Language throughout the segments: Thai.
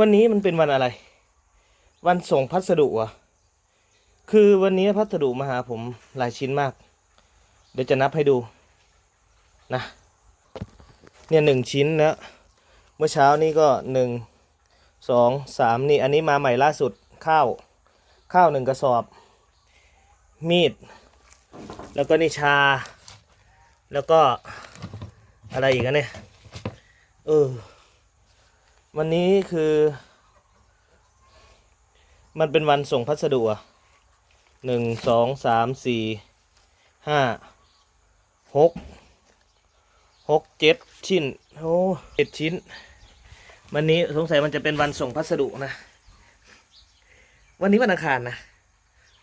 วันนี้มันเป็นวันอะไร วันส่งพัสดุอะ คือวันนี้พัสดุมาหาผมหลายชิ้นมาก เดี๋ยวจะนับให้ดูนะ เนี่ยหนึ่งชิ้นนะเมื่อเช้านี้ก็หนึ่งสองสามนี่อันนี้มาใหม่ล่าสุดข้าวข้าวหนึ่งกระสอบ มีด แล้วก็นี่ชา แล้วก็อะไรอีกอะเนี่ยเออ วันนี้คือ มันเป็นวันส่งพัสดุอะหนึ่งสองสามสี่ห้าหกหกเจ็ดชิ้นโอ้เจ็ดชิ้น วันนี้สงสัยมันจะเป็นวันส่งพัสดุนะ วันนี้วันอังคารนะ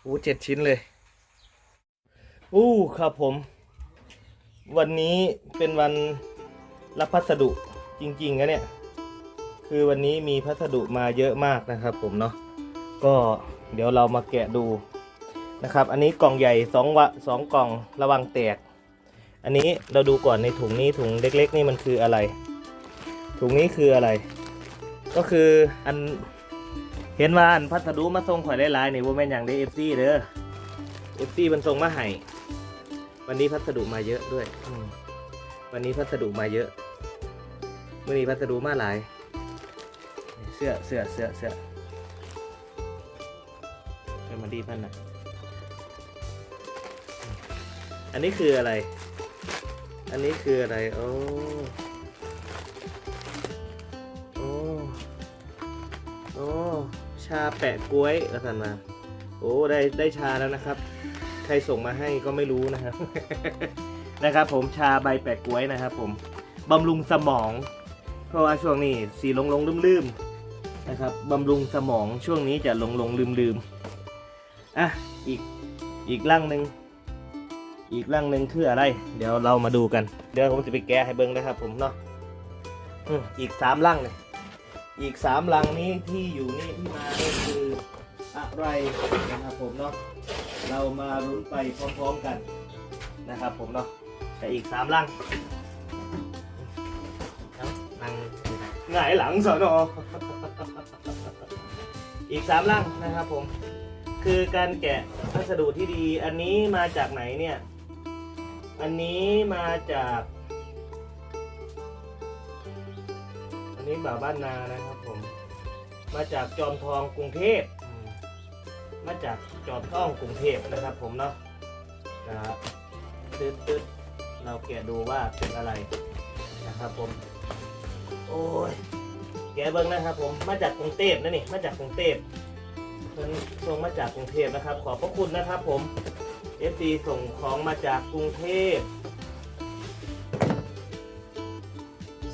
โอ้เจ็ดชิ้นเลยอู้ครับผม วันนี้เป็นวันรับพัสดุจริงๆนะเนี่ย คือวันนี้มีพัสดุมาเยอะมากนะครับผมเนาะก็เดี๋ยวเรามาแกะดูนะครับ อันนี้กล่องใหญ่สองวะสองกล่องระวังแตก อันนี้เราดูก่อนในถุงนี้ถุงเล็ก ๆ นี่มันคืออะไร ถุงนี้คืออะไร ก็คืออันเห็นว่าอันพัสดุมาส่งข่อยหลายๆนี่ว่าแม่นอย่างได้เอฟซีเด้อเอฟซีมันส่งมาให้วันนี้พัสดุมาเยอะด้วย วันนี้พัสดุมาเยอะมื่อนี้พัสดุมาหลาย เสื้อเสื้อเสื้อเสื้อเป็นมาดีพันนะอันนี้คืออะไร อันนี้คืออะไร โอ้โอ้โอ้ชาแปะกล้วยกระสันมาโอ้ได้ได้ชาแล้วนะครับ ใครส่งมาให้ก็ไม่รู้นะครับ นะครับผมชาใบแปะกล้วยนะครับผมบำรุงสมอง เพราะว่าช่วงนี้สีลงลงลืมลืมๆ นะครับบำรุงสมองช่วงนี้จะหลงหลงลืมลืมๆอะอีกอีกร่างหนึ่งอีกร่างหนึ่งคืออะไร เดี๋ยวเรามาดูกัน เดี๋ยวผมจะไปแก้ให้เบิ้งนะครับผมเนาะอืมอีกสามร่างเลยอีกสามรังนี้ที่อยู่นี่ที่มานี่คืออะไรนะครับผมเนาะเรามาลุ้นไปพร้อมๆกันนะครับผมเนาะแต่อีกสามรังนั่งหงายหลังสอนอ อีกสามลังนะครับผม คือการแกะพัสดุที่ดี อันนี้มาจากไหนเนี่ย อันนี้มาจาก อันนี้บ่าวบ้านนานะครับผม มาจากจอมทองกรุงเทพมมาจากจอมทองกรุงเทพนะครับผมเนาะนะครับตึ๊ดตึ๊ดเราแกะดูว่าเป็นอะไรนะครับผม โอ้ย แกเบิ้งนะครับผมมาจากกรุงเทพนะนี่มาจากกรุงเทพเพิ่นส่งมาจากกรุงเทพนะครับ ขอบพระคุณนะครับผม FC ส่งของมาจากกรุงเทพ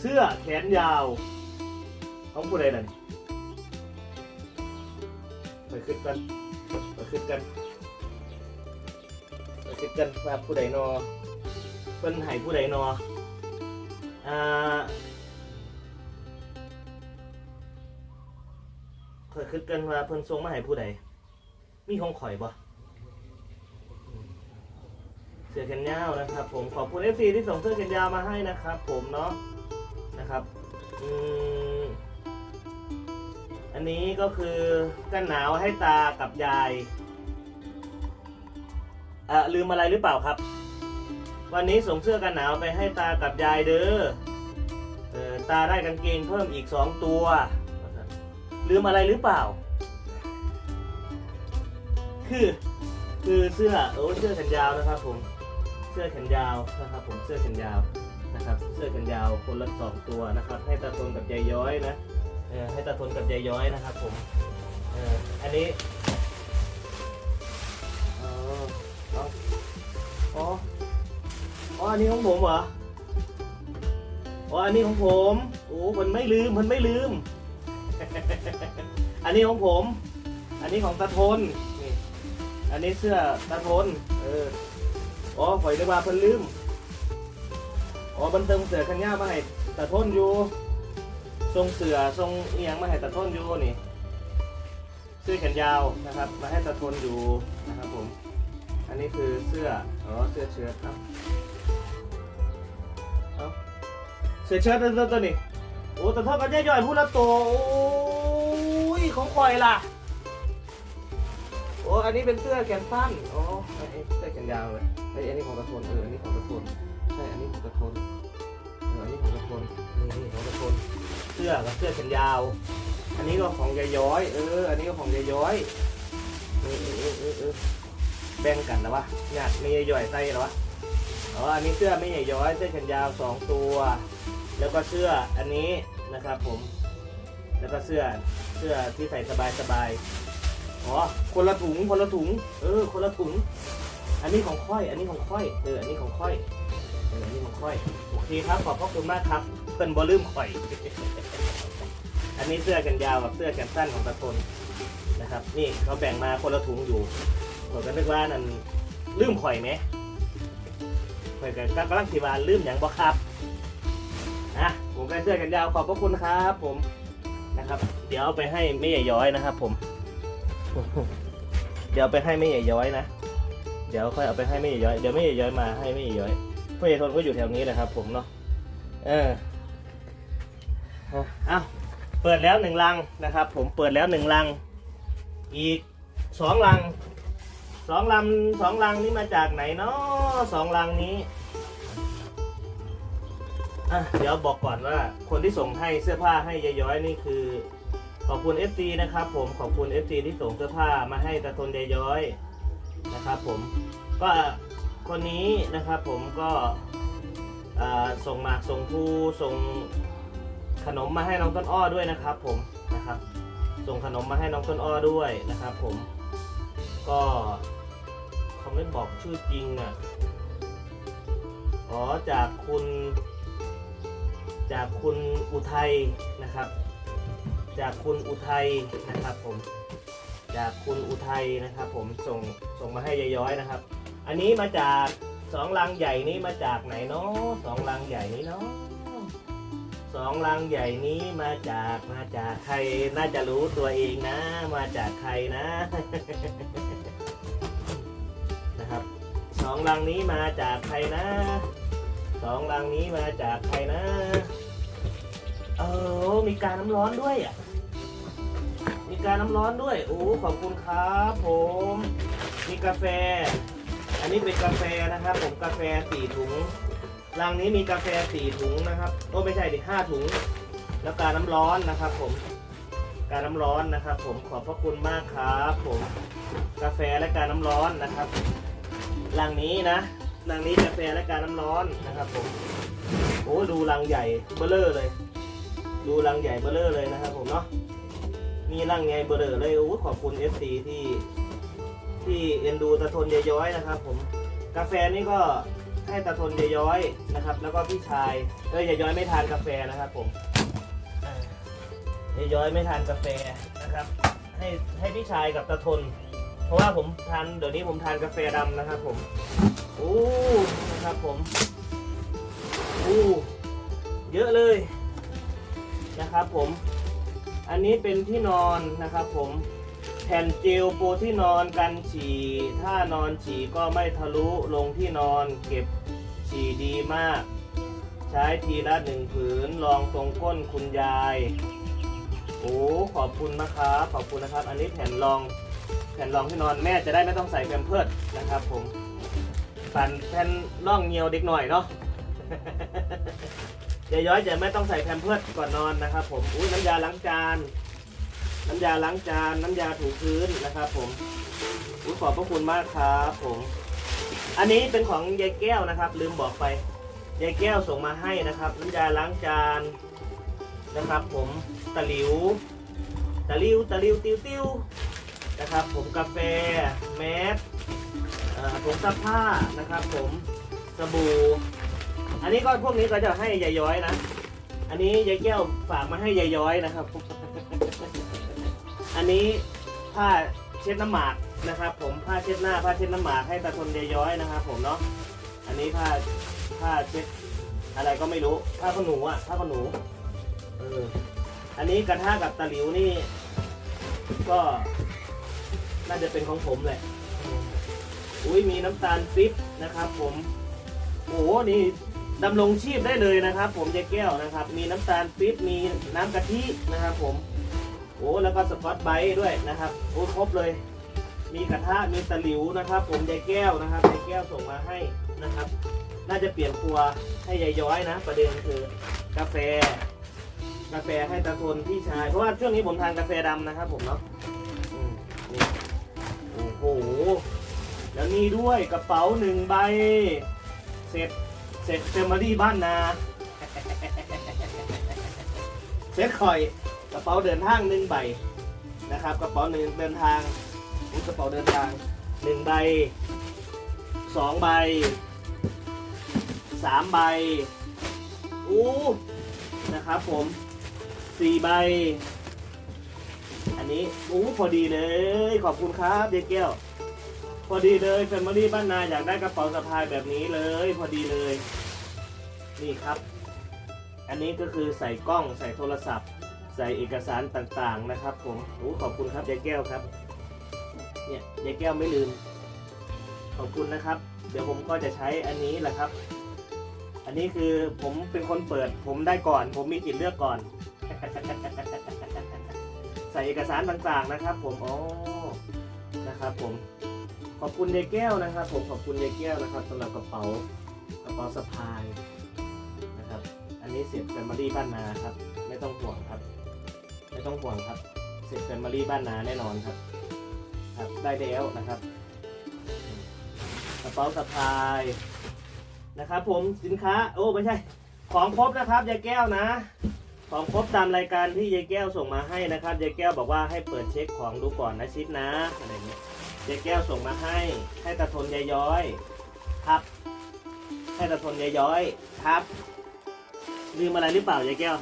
เสื้อแขนยาวของผู้ใดนั่นไปขึ้นกันไปขึ้นกันไปขึ้นกันว่าผู้ใดนอเพิ่นให้ผู้ใดนออ่า อยคิดกันว่าเพิ่นส่งมาให้ผู้ใดมีของข่อยบ่เสื้อแขนยาวนะครับ ผมขอบคุณ FC ที่ส่งเสื้อแขนยาวมาให้นะครับ ผมเนาะนะครับอืมอันนี้ก็คือกันหนาวให้ตากับยายอะลืมอะไรหรือเปล่าครับ วันนี้ส่งเสื้อกันหนาวไปให้ตากับยายเด้อเออตาได้กางเกงเพิ่มอีกสองตัว ลืมอะไรหรือเปล่า คือคือเสื้อโอ้เสื้อแขนยาวนะครับ ผมเสื้อแขนยาวนะครับ ผมเสื้อแขนยาวนะครับ เสื้อแขนยาวคนละสองตัวนะครับ ให้ตาทนกับยายย้อยนะเออให้ตาทนกับยายย้อยนะครับ ผมเอออันนี้อ๋ออ๋ออ๋ออ๋ออันนี้ของผมเหรออ๋ออันนี้ของผมโอ้มันไม่ลืมมันไม่ลืม อันนี้ของผม อันนี้ของตาทนนี่อันนี้เสื้อตาทน เออ อ๋อข่อยนึกว่าเพิ่นลืม อ๋อบันเติมเสือขันย่ามาให้ตาทนอยู่ทรงเสือทรงเอียงมาให้ตาทนอยู่นี่ เสื้อแขนยาวนะครับ มาให้ตาทนอยู่นะครับผม อันนี้คือเสื้อ อ๋อ เสื้อเชิ้ตครับ เสื้อเชิ้ตตัวตัวนี้ อ้แต่ทอดกันย่อยๆพูดและตัวโอ้ยของคอยล่ะ โอ้อันนี้เป็นเสื้อแขนสั้นอ๋อไอ้เสื้อแขนยาวเลยไอ้อันนี้ของกระทนเอออันนี้ของกระทนใช่อันนี้ของกระทนเอออันนี้ของกระทนนี่นี่ของกระทนเสื้อกับเสื้อแขนยาว อันนี้ก็ของยายย้อย เออ อันนี้ก็ของยายย้อยเออเออเออเออแบ่งกันนะวะญาติไม่ยายย้อยใส่หรอวะอ๋ออันนี้เสื้อไม่ใหญ่ย้อยเสื้อแขนยาวสองตัว แล้วก็เสื้ออันนี้นะครับผม แล้วก็เสื้อเสื้อที่ใส่สบายสบายๆอ๋อคนละถุงคนละถุง เออ คนละถุง อันนี้ของค่อย อันนี้ของค่อยเอออันนี้ของค่อยเอออันนี้ของค่อยโอเคครับขอบพระคุณมากครับเพิ่นบอลืมข่อย อันนี้เสื้อแขนยาวกับเสื้อแขนสั้นของตะทนนะครับ นี่เขาแบ่งมาคนละถุงอยู่ผมก็นึกว่านั่นลืมข่อยไหมข่อยก็กำลังสิวานลืมอย่างบ่ครับ นะผมก็เสื้อแขนยาวขอบพระคุณครับผมนะครับ เดี๋ยวเอาไปให้แม่ใหญ่ย้อยนะครับ ผม เดี๋ยวเอาไปให้แม่ใหญ่ย้อยนะเดี๋ยวค่อยเอาไปให้แม่ใหญ่ย้อยเดี๋ยวแม่ใหญ่ย้อยมาให้แม่ใหญ่ย้อยพ่อใหญ่ทนก็อยู่แถวนี้นะครับ ผมเนาะเออเอาเปิดแล้วหนึ่งลังนะครับ ผมเปิดแล้วหนึ่งลัง อีกสองลังสองลังสองลังนี้มาจากไหนเนาะสองลังนี้ อะเดี๋ยวบอกก่อนว่าคนที่ส่งให้เสื้อผ้าให้ยายย้อยนี่คือ ขอบคุณ FC นะครับ ผมขอบคุณ FC ที่ส่งเสื้อผ้ามาให้ตาทนยายย้อยนะครับ ผมก็คนนี้นะครับ ผมก็ส่งหมากส่งภูส่งขนมมาให้น้องต้นอ้อด้วยนะครับ ผมนะครับ ส่งขนมมาให้น้องต้นอ้อด้วยนะครับ ผมก็เขาไม่บอกชื่อจริงอะอ๋อจากคุณ จากคุณอุทัยนะครับ จากคุณอุทัยนะครับผม จากคุณอุทัยนะครับ ผมส่งส่งมาให้ยายย้อยนะครับ อันนี้มาจากสองลังใหญ่นี้มาจากไหนเนาะสองลังใหญ่นี้เนาะสองลังใหญ่นี้มาจากมาจากใครน่าจะรู้ตัวเองนะ มาจากใครนะนะครับสองลังนี้มาจากใครนะสองลังนี้มาจากใครนะ เออมีการน้ำร้อนด้วยอะ มีการน้ำร้อนด้วย โอ้ ขอบคุณครับผม มีกาแฟ อันนี้เป็นกาแฟนะครับ ผมกาแฟสี่ถุง รังนี้มีกาแฟสี่ถุงนะครับ โอ้ไม่ใช่ดิห้าถุง แล้วการน้ำร้อนนะครับผม การน้ำร้อนนะครับ ผม ขอบพระคุณมากครับผม กาแฟและการน้ำร้อนนะครับ รังนี้นะ รังนี้กาแฟและการน้ำร้อนนะครับ ผม โอ้ดูรังใหญ่เบ้อเลอเลย ดูรังใหญ่เบลเลอร์เลยนะครับผมเนาะมีรังใหญ่เบลเลอร์เลยโอ้ขอบคุณ FC ที่ที่เอ็นดูตะทนยายย้อยนะครับ ผมกาแฟนี่ก็ให้ตะทนยายย้อยนะครับ แล้วก็พี่ชายเอ้ยยายย้อยไม่ทานกาแฟนะครับผมอ่ายยย้อยไม่ทานกาแฟนะครับ ให้ให้พี่ชายกับตะทน เพราะว่าผมทานเดี๋ยวนี้ผมทานกาแฟดำนะครับ ผมโอ้นะครับผมโอ้เยอะเลย นะครับผม อันนี้เป็นที่นอนนะครับผมแผ่นเจลปรที่นอนกันฉี่ ถ้านอนฉี่ก็ไม่ทะลุลงที่นอนเก็บฉี่ดีมาก ใช้ทีละหนึ่งผืนรองตรงก้นคุณยาย โอ้ขอบคุณนะครับขอบคุณนะครับ อันนี้แผ่นรองแผ่นรองที่นอนแม่จะได้ไม่ต้องใส่แพมเพิดนะครับผมปั่นแผ่นร่องเงียวเด็กหน่อยเนาะ ยายย้อยจะไม่ต้องใส่แพมเพิร์ดก่อนนอนนะครับ ผมอุ้ยน้ำยาล้างจาน น้ำยาล้างจาน น้ำยาถูพื้นนะครับ ผมอุ้ยขอบพระคุณมากครับผม อันนี้เป็นของยายแก้วนะครับ ลืมบอกไปยายแก้วส่งมาให้นะครับ น้ำยาล้างจานนะครับ ผมตะหลิวตะหลิวตะหลิวติวติวนะครับ ผมกาแฟแมสผงซักผ้านะครับ ผมสบู่ อันนี้ก็พวกนี้ก็จะให้ยายย้อยนะ อันนี้ยายแก้วฝากมาให้ยายย้อยนะครับ อันนี้ผ้าเช็ดน้ำหมากนะครับ ผมผ้าเช็ดหน้าผ้าเช็ดน้ำหมากให้ตาทนยายย้อยนะครับ ผมเนาะ อันนี้ผ้าผ้าเช็ดอะไรก็ไม่รู้ผ้าขนหนูอะผ้าขนหนูเอออันนี้กระทะกับตะหลิวนี่ ก็น่าจะเป็นของผมแหละ อุ้ยมีน้ำตาลปิ๊บนะครับ ผม โอ้โหนี่ ดำรงชีพได้เลยนะครับ ผมยายแก้วนะครับ มีน้ำตาลปี๊บมีน้ำกะทินะครับ ผมโอ้แล้วก็สกอตไบด้วยนะครับโอ้ครบเลย มีกระทะมีตะหลิวนะครับ ผมยายแก้วนะครับยายแก้วส่งมาให้นะครับ น่าจะเปลี่ยนครัวให้ยายย้อยนะ ประเด็นคือกาแฟ กาแฟให้ตาทนพี่ชายเพราะว่าช่วงนี้ผมทานกาแฟดำนะครับ ผมเนาะโอ้โหแล้วนี่ด้วยกระเป๋าหนึ่งใบ เสร็จ เสร็จเฟมอรี่บ้านนาเซ็ตคอยกระเป๋าเดินทางหนึ่งใบนะครับ กระเป๋าหนึ่งเดินทางกระเป๋าเดินทางหนึ่งใบสองใบสามใบอู้นะครับผมสี่ใบ อันนี้อู้พอดีเลย ขอบคุณครับเด็กแก้ว พอดีเลยแฟมิลี่บ้านนาอยากได้กระเป๋าสะพายแบบนี้เลย พอดีเลย นี่ครับ อันนี้ก็คือใส่กล้องใส่โทรศัพท์ ใส่เอกสารต่างๆนะครับ ผมโอ้ขอบคุณครับยายแก้วครับ เนี่ยยายแก้วไม่ลืม ขอบคุณนะครับ เดี๋ยวผมก็จะใช้อันนี้แหละครับ อันนี้คือผมเป็นคนเปิด ผมได้ก่อน ผมมีสิทธิ์เลือกก่อน ใส่เอกสารต่างๆนะครับ ผมอ๋อนะครับผม ขอบคุณยายแก้วนะครับ ผมขอบคุณยายแก้วนะครับสำหรับกระเป๋ากระเป๋าสะพายนะครับ อันนี้เสร็จแฟมิลี่บ้านนาครับ ไม่ต้องห่วงครับ ไม่ต้องห่วงครับ เสร็จแฟมิลี่บ้านนาแน่นอนครับ ครับได้แล้วนะครับ กระเป๋าสะพายนะครับผมสินค้าโอ้ไม่ใช่ ของครบนะครับยายแก้วนะ ของครบตามรายการที่ยายแก้วส่งมาให้นะครับยายแก้วบอกว่าให้เปิดเช็คของดูก่อนนะชิดนะอะไรเงี้ย ยายแก้วส่งมาให้ ให้ตาทนยายย้อย ครับ ให้ตาทนยายย้อย ครับลืมอะไรหรือเปล่ายายแก้ว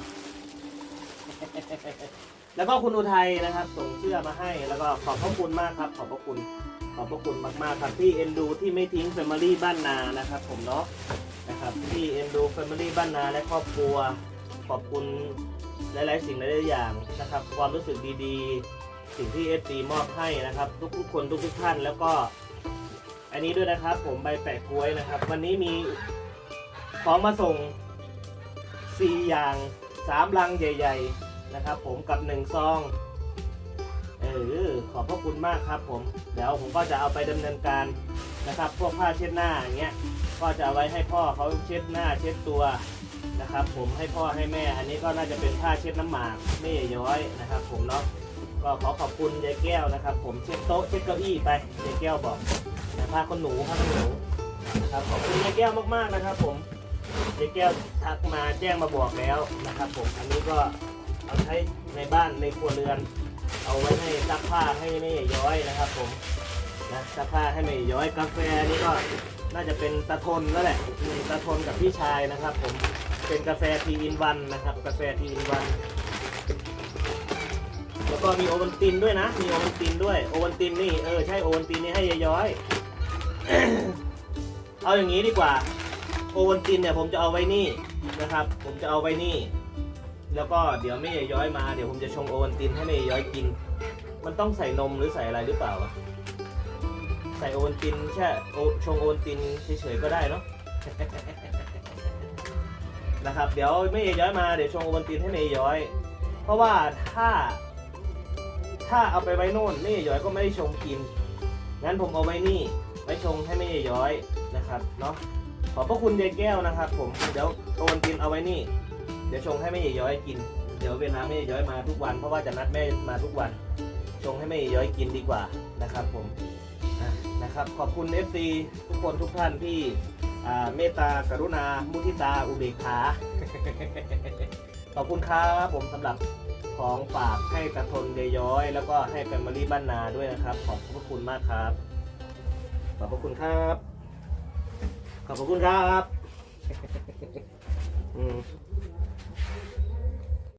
แล้วก็คุณอุทัยนะครับ ส่งเสื้อมาให้ แล้วก็ขอบพระคุณมากครับ ขอบพระคุณ ขอบพระคุณมากๆครับที่เอ็นดูที่ไม่ทิ้งแฟมิลี่บ้านนานะครับ ผมเนาะนะครับที่เอ็นดูแฟมิลี่บ้านนาและครอบครัว ขอบคุณหลายๆสิ่งหลายๆอย่างนะครับ ความรู้สึกดีๆ สิ่งที่เอฟซีมอบให้นะครับ ทุกๆคนทุกๆท่านแล้วก็ อันนี้ด้วยนะครับ ผมใบแปะกล้วยนะครับ วันนี้มีของมาส่ง 4 อย่าง 3 ลังใหญ่ ๆ นะครับ ผมกับ 1 ซองเออขอบพระคุณมากครับ ผม เดี๋ยวผมก็จะเอาไปดำเนินการนะครับ พวกผ้าเช็ดหน้าอย่างเงี้ยก็จะเอาไว้ให้พ่อเขาเช็ดหน้าเช็ดตัวนะครับ ผมให้พ่อให้แม่ อันนี้ก็น่าจะเป็นผ้าเช็ดน้ำหมากไม่ย้อยนะครับ ผมเนาะ ก็ขอขอบคุณยายแก้วนะครับ ผมเช็ดโต๊ะเช็ดเก้าอี้ไปยายแก้วบอกนะผ้าคนหนูผ้าคนหนูนะครับขอบคุณยายแก้วมากๆนะครับ ผมยายแก้วทักมาแจ้งมาบอกแล้วนะครับ ผมอันนี้ก็เอาใช้ในบ้านในครัวเรือน เอาไว้ให้ซักผ้าให้ไม่ย้อยนะครับ ผมนะซักผ้าให้ไม่ย้อยกาแฟนี่ก็น่าจะเป็นตาทนแล้วแหละตาทนกับพี่ชายนะครับ ผมเป็นกาแฟทีอินวันนะครับ กาแฟทีอินวัน แล้วก็มีโอวัลตินด้วยนะ มีโอวัลตินด้วย โอวัลตินนี่ เออ ใช่ โอวัลตินนี่ให้ยายย้อย เอาอย่างนี้ดีกว่า โอวัลตินเนี่ยผมจะเอาไว้นี่นะครับ ผมจะเอาไว้นี่ แล้วก็เดี๋ยวแม่ยายย้อยมา เดี๋ยวผมจะชงโอวัลตินให้แม่ยายย้อยกิน มันต้องใส่นมหรือใส่อะไรหรือเปล่า ใส่โอวัลตินแค่โอชงโอวัลตินเฉยๆก็ได้เนาะนะครับ เดี๋ยวไม่ย้อยมา เดี๋ยวชงโอวัลตินให้เมย์ย้อย เพราะว่าถ้า ถ้าเอาไปไว้โน่นเมย์ย้อยก็ไม่ได้ชงกิน งั้นผมเอาไว้นี่ไว้ชงให้เมย์ย้อยนะครับเนาะ ขอบพระคุณยายแก้วนะครับ ผม เดี๋ยวโอวัลตินเอาไว้นี่ เดี๋ยวชงให้แม่ย้อยกิน เดี๋ยวเวลาแม่ย้อยมาทุกวัน เพราะว่าจะนัดแม่มาทุกวัน ชงให้แม่ย้อยกินดีกว่านะครับ ผมนะครับ ขอบคุณ FC ทุกคนทุกท่านที่เมตตากรุณา มุทิตา อุเบกขา ขอบคุณครับผมสำหรับ ของฝากให้กระทนเดย้อย แล้วก็ให้แฟมิลี่บ้านนาด้วยนะครับ ขอบพระคุณมากครับ ขอบพระคุณครับ ขอบพระคุณครับ อืม